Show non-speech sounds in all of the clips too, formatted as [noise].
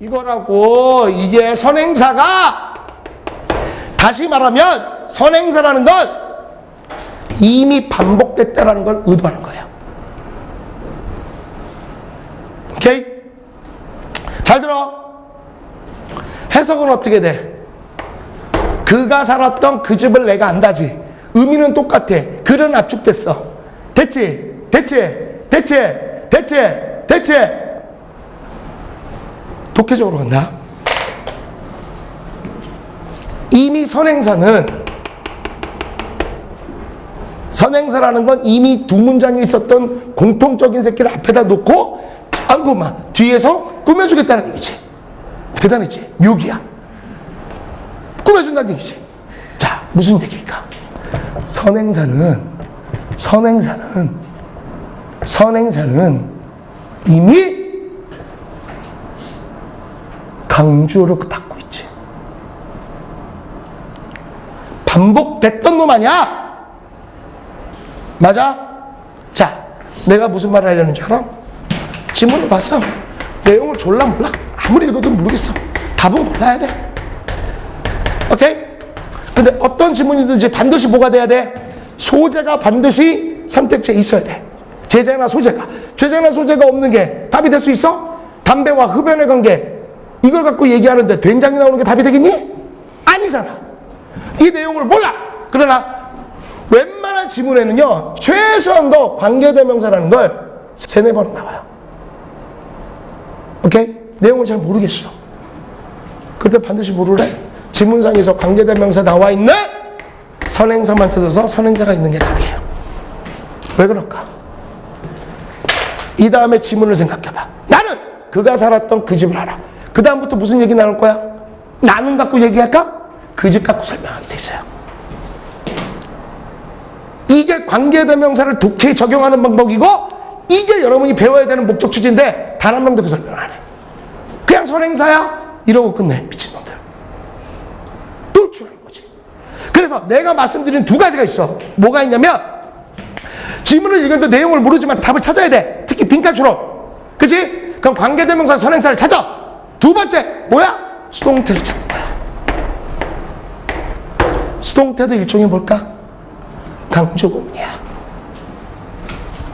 이거라고 이게 선행사가 다시 말하면 선행사라는 건 이미 반복됐다라는 걸 의도하는 거예요. 오케이? 잘 들어. 해석은 어떻게 돼? 그가 살았던 그 집을 내가 안다지. 의미는 똑같아. 글은 압축됐어. 됐지? 됐지? 됐지? 됐지? 됐지? 독해적으로 간다. 이미 선행사는 선행사라는 건 이미 두 문장에 있었던 공통적인 새끼를 앞에다 놓고 아이고 막 뒤에서 꾸며주겠다는 얘기지. 대단했지. 묘기야. 꾸며준다는 얘기지. 자, 무슨 얘기일까? 선행사는, 선행사는, 선행사는 이미 강조로 받고 있지. 반복됐던 놈 아니야? 맞아? 자, 내가 무슨 말을 하려는 줄 알아? 지문을 봤어. 내용을 졸라 몰라. 아무리 읽어도 모르겠어. 답은 몰라야 돼. 오케이? 근데 어떤 지문이든지 반드시 뭐가 돼야 돼? 소재가 반드시 선택지에 있어야 돼. 제재나 소재가. 제재나 소재가 없는 게 답이 될 수 있어? 담배와 흡연의 관계. 이걸 갖고 얘기하는데 된장이 나오는 게 답이 되겠니? 아니잖아. 이 내용을 몰라. 그러나 웬만한 지문에는요, 최소한도 관계대명사라는 걸 세네 번은 나와요. 오케이? 내용을 잘 모르겠어. 그때 반드시 모르래. 지문상에서 관계대명사 나와 있는 선행사만 찾아서 선행사가 있는 게 답이에요. 왜 그럴까? 이 다음에 지문을 생각해봐. 나는 그가 살았던 그 집을 알아. 그 다음부터 무슨 얘기 나올 거야? 나는 갖고 얘기할까? 그 집 갖고 설명하게 돼 있어요. 이게 관계대명사를 독해에 적용하는 방법이고 이게 여러분이 배워야 되는 목적 취지인데 단 한 명도 그 설명을 안 해. 그냥 선행사야? 이러고 끝내. 미친놈들. 똘출한 거지. 그래서 내가 말씀드린 두 가지가 있어. 뭐가 있냐면 지문을 읽는데 내용을 모르지만 답을 찾아야 돼. 특히 빈칸추로. 그지? 그럼 관계대명사 선행사를 찾아. 두 번째, 뭐야? 수동태를 찾는 거야. 수동태도 일종의 뭘까? 강조구문이야.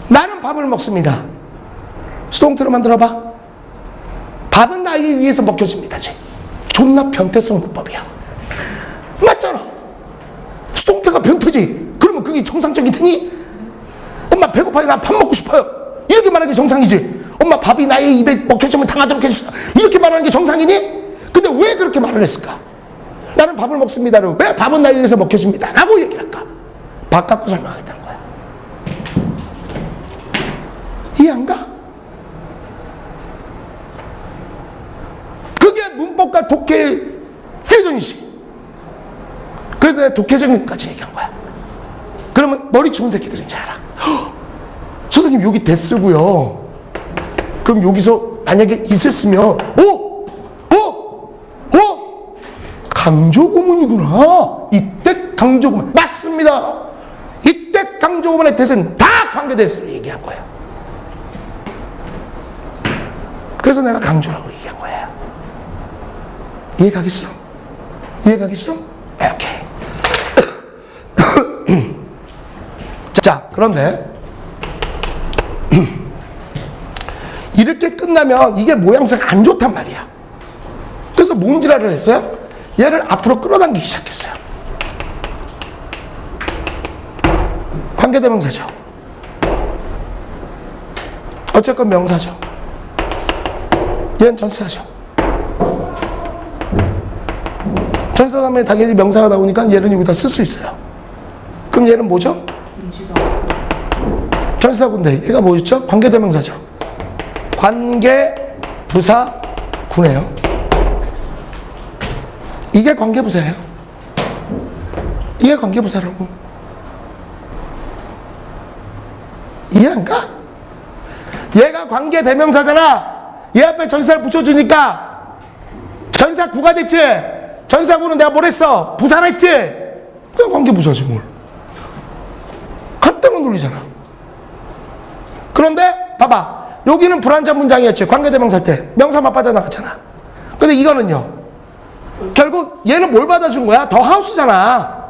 나는 밥을 먹습니다. 수동태로 만들어봐. 밥은 나에게 위해서 먹혀집니다 지. 존나 변태성 문법이야. 맞잖아. 수동태가 변태지. 그러면 그게 정상적인 테니? 엄마 배고파요. 나 밥 먹고 싶어요. 이렇게 말하는 게 정상이지. 엄마 밥이 나의 입에 먹혀지면 당하도록 해주세요. 이렇게 말하는 게 정상이니? 근데 왜 그렇게 말을 했을까? 나는 밥을 먹습니다를 왜 밥은 나에 의해서 먹혀집니다. 라고 얘기를 할까? 밥 갖고 설명하겠다는 거야. 이해 안 가? 그게 문법과 독해의 퓨전이지. 그래서 내가 독해적인 것까지 얘기한 거야. 그러면 머리 좋은 새끼들인지 알아. 헉, 선생님 여기 대쓰고요. 그럼 여기서 만약에 있었으면 오! 오! 오! 강조구문이구나. 이때 강조구문. 맞습니다. 이때 강조구문의 뜻은 다 관계대해서 얘기한 거예요. 그래서 내가 강조라고 얘기한 거예요. 이해 가겠어? 이해 가겠어? 오케이. [coughs] 자, 그런데 이렇게 끝나면 이게 모양새가 안 좋단 말이야. 그래서 뭔지라를 했어요? 얘를 앞으로 끌어당기기 시작했어요. 관계대명사죠. 어쨌건 명사죠. 얘는 전사죠. 전사 다음에 당연히 명사가 나오니까 얘는 여기다 쓸 수 있어요. 그럼 얘는 뭐죠? 전사군데 얘가 뭐였죠? 관계대명사죠. 관계 부사 구네요. 이게 관계 부사예요. 이게 관계 부사라고. 이해 안 가? 얘가 관계 대명사잖아. 얘 앞에 전사를 붙여주니까 전사 구가 됐지. 전사 구는 내가 뭘 했어? 부사를 했지. 그냥 관계 부사지 뭘. 간단한 논리잖아. 그런데 봐봐. 여기는 불완전 문장이었지. 관계대명사 때. 명사만 빠져나갔잖아. 근데 이거는요. 결국 얘는 뭘 받아준 거야? 더 하우스잖아.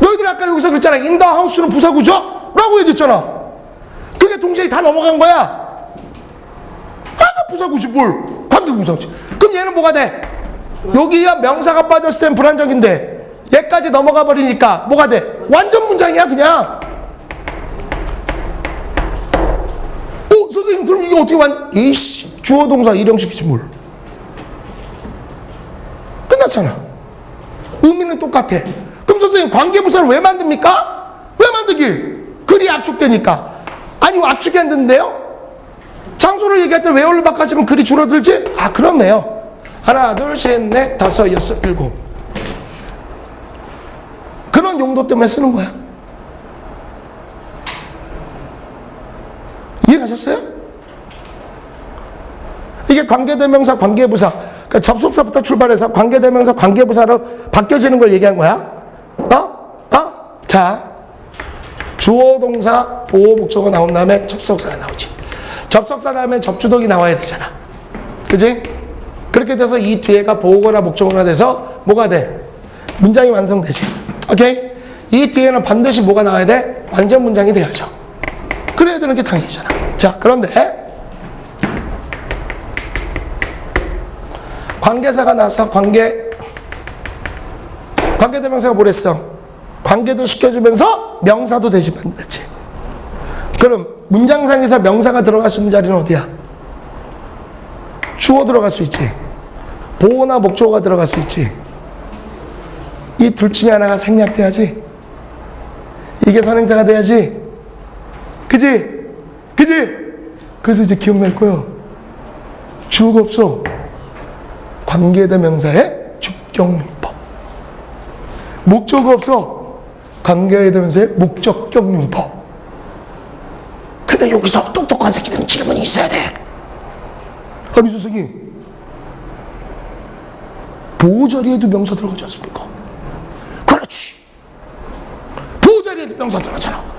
너희들 아까 여기서 그랬잖아. 인더 하우스는 부사구죠? 라고 얘기했잖아. 그게 동시에 다 넘어간 거야. 아, 부사구지 뭘. 관계부사지. 그럼 얘는 뭐가 돼? 여기야 명사가 빠졌을 땐 불안정인데 얘까지 넘어가 버리니까 뭐가 돼? 완전 문장이야 그냥. 선생님 그럼 이게 어떻게 완? 이씨 주어 동사 일형식이지 뭘? 끝났잖아. 의미는 똑같아. 그럼 선생님 관계부사를 왜 만듭니까? 왜 만들기? 글이 압축되니까. 아니 압축이 안 되는데요? 장소를 얘기할 때 웨어를 바꿔주면 글이 줄어들지? 아 그렇네요. 하나 둘셋넷 다섯 여섯 일곱. 그런 용도 때문에 쓰는 거야. 이해가셨어요? 이게 관계대명사, 관계부사. 그러니까 접속사부터 출발해서 관계대명사, 관계부사로 바뀌어지는 걸 얘기한 거야. 어? 어? 자, 주어 동사 보호 목적어 나온 다음에 접속사가 나오지. 접속사 다음에 접주동이 나와야 되잖아. 그지? 그렇게 돼서 이 뒤에가 보호거나 목적어가 돼서 뭐가 돼? 문장이 완성되지. 오케이? 이 뒤에는 반드시 뭐가 나와야 돼? 완전 문장이 돼야죠. 그래야 되는 게 당연이잖아. 자, 그런데 관계사가 나서 관계 관계대명사가 뭐랬어? 관계도 시켜주면서 명사도 대신받는 거지. 그럼 문장상에서 명사가 들어갈 수 있는 자리는 어디야? 주어 들어갈 수 있지. 보호나 목적어가 들어갈 수 있지. 이 둘 중에 하나가 생략돼야지. 이게 선행사가 돼야지. 그지? 그지? 그래서 이제 기억날 거야. 없어. 관계대명사의 주격용법. 없어. 관계대명사의 목적격용법. 근데 여기서 똑똑한 새끼들은 질문이 있어야 돼. 아니 선생님 보호 자리에도 명사 들어가지 않습니까? 그렇지. 보호 자리에도 명사 들어가잖아.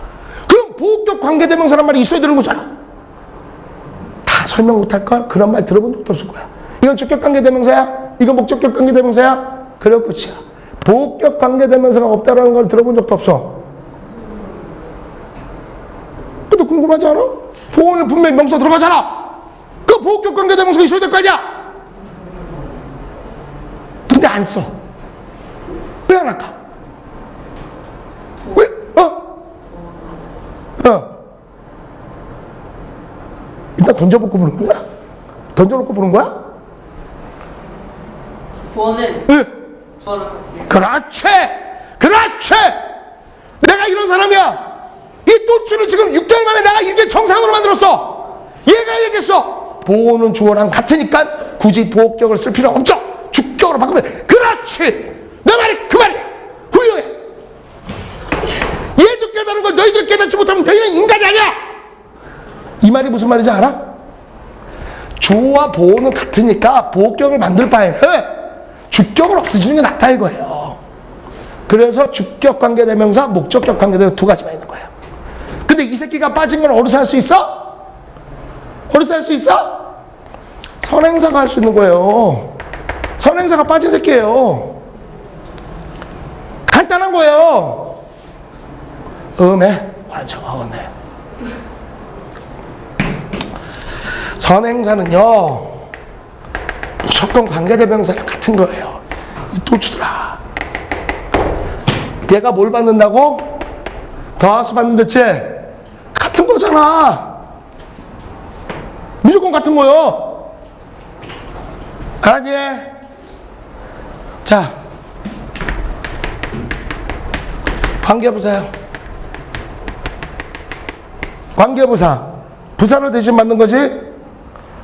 보호격 관계대명사란 말이 있어야 되는 거잖아. 다 설명 못할 걸 그런 말 들어본 적도 없을 거야. 이건 주격 관계대명사야? 이건 목적격 관계대명사야? 그럴 끝이야. 보호격 관계대명사가 없다라는 걸 들어본 적도 없어. 근데 궁금하지 않아? 보호는 분명히 명사 들어가잖아. 그 보호격 관계대명사가 있어야 될 거 아니야? 근데 안 써. 왜 안 할까? 왜? 어? 어. 일단 던져놓고 부는 거야? 던져놓고 부는 거야? 주어랑 같은 그렇지! 그렇지! 내가 이런 사람이야! 이 또추를 지금 6개월 만에 내가 이게 정상으로 만들었어! 얘가 얘기했어! 보호는 주어랑 같으니까 굳이 보호격을 쓸 필요 없죠! 주격으로 바꾸면, 그렇지! 내 말이 그 말이야! 훌륭해! 얘도 깨달은 걸 너희들 깨닫지 못하면 너희는 인간이 아니야! 이 말이 무슨 말인지 알아? 주어와 보호는 같으니까 보호격을 만들 바에는 주격을 없애주는 게 낫다 이거예요. 그래서 주격 관계대명사, 목적격 관계대명사 두 가지만 있는 거예요. 근데 이 새끼가 빠진 건 어디서 할 수 있어? 어디서 할 수 있어? 선행사가 할 수 있는 거예요. 선행사가 빠진 새끼예요. 간단한 거예요. 음해, 완전 어네. [laughs] 선행사는요, 무조건 관계대명사랑 같은 거예요. 이 또추들아. 얘가 뭘 받는다고? 더하수 받는 대체 같은 거잖아. 무조건 같은 거요. 알았니? 자, 관계부사요. 관계부사. 부사로 대신 받는 거지?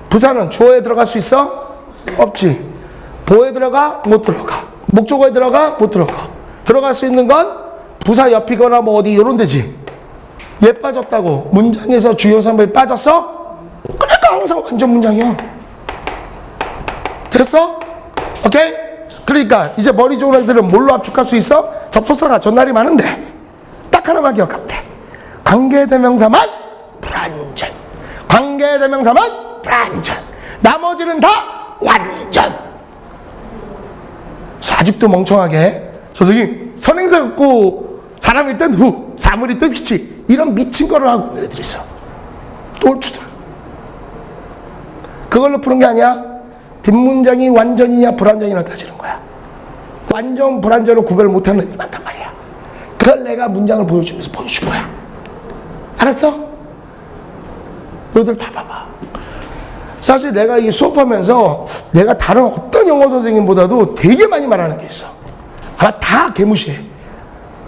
부사는 주어에 들어갈 수 있어? 없지. 보에 들어가? 못 들어가. 목적어에 들어가? 못 들어가. 들어갈 수 있는 건 부사 옆이거나 뭐 어디 이런 데지. 얘 빠졌다고. 문장에서 주요 선물이 빠졌어? 그러니까 항상 완전 문장이야. 됐어? 오케이? 그러니까 이제 머리 좋은 애들은 뭘로 압축할 수 있어? 접속사가 전날이 많은데 딱 하나만 기억하면 돼. 관계대명사만 불완전. 관계대명사만 불완전. 나머지는 다 완전. 아직도 멍청하게 저 선생님 선행사 갖고 사람일 땐 후, 사물일 땐 휘치 이런 미친 거를 하고 있는 애들이 있어. 똘추들. 그걸로 푸는 게 아니야. 뒷문장이 완전이냐 불완전이냐 따지는 거야. 완전 불완전을 구별 못하는 애들이 많단 말이야. 그걸 내가 문장을 보여주면서 보여줄 거야. 알았어? 너희들 봐봐봐. 사실 내가 이 수업하면서 내가 다른 어떤 영어 선생님보다도 되게 많이 말하는 게 있어. 아마 다 개무시해.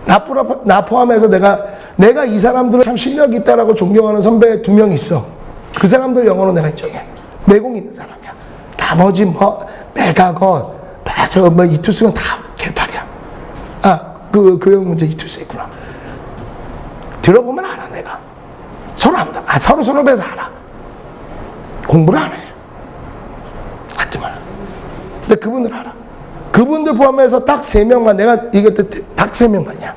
나, 포함- 나 포함해서 내가, 내가 이 사람들을 참 실력이 있다라고 존경하는 선배 두 명 있어. 그 사람들 영어로 내가 인정해. 내공 있는 사람이야. 나머지 뭐, 매가건, 맞아, 뭐, 이투스는 다 개팔이야. 아, 그, 그형 문제 이투스 있구나. 들어보면 알아, 내가. 서로 안다. 아, 서로 서로 배서 알아. 공부를 안 해. 하지 말. 근데 그분들 알아. 그분들 포함해서 딱 세 명만 내가 이것 때딱세 명만이야.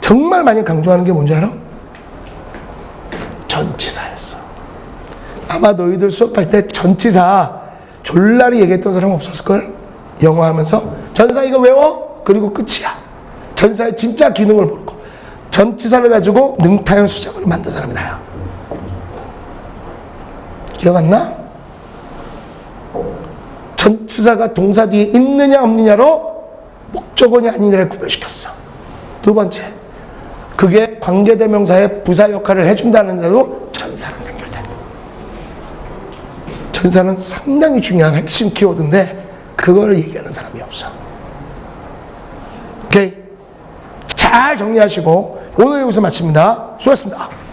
정말 많이 강조하는 게 뭔지 알아? 전치사였어. 아마 너희들 수업할 때 전치사 졸라리 얘기했던 사람 없었을걸? 영어 하면서 전사 이거 외워? 그리고 끝이야. 전사의 진짜 기능을 모르고 전치사를 가지고 능타형 수작을 만든 사람이 나야. 기억 안 나? 전치사가 동사 뒤에 있느냐 없느냐로 목적어냐 아니냐를 구별시켰어. 두 번째, 그게 관계대명사의 부사 역할을 해준다는 데도 전사랑 연결돼. 전사는 상당히 중요한 핵심 키워드인데 그걸 얘기하는 사람이 없어. 오케이? 잘 정리하시고 오늘 여기서 마칩니다. 수고하셨습니다.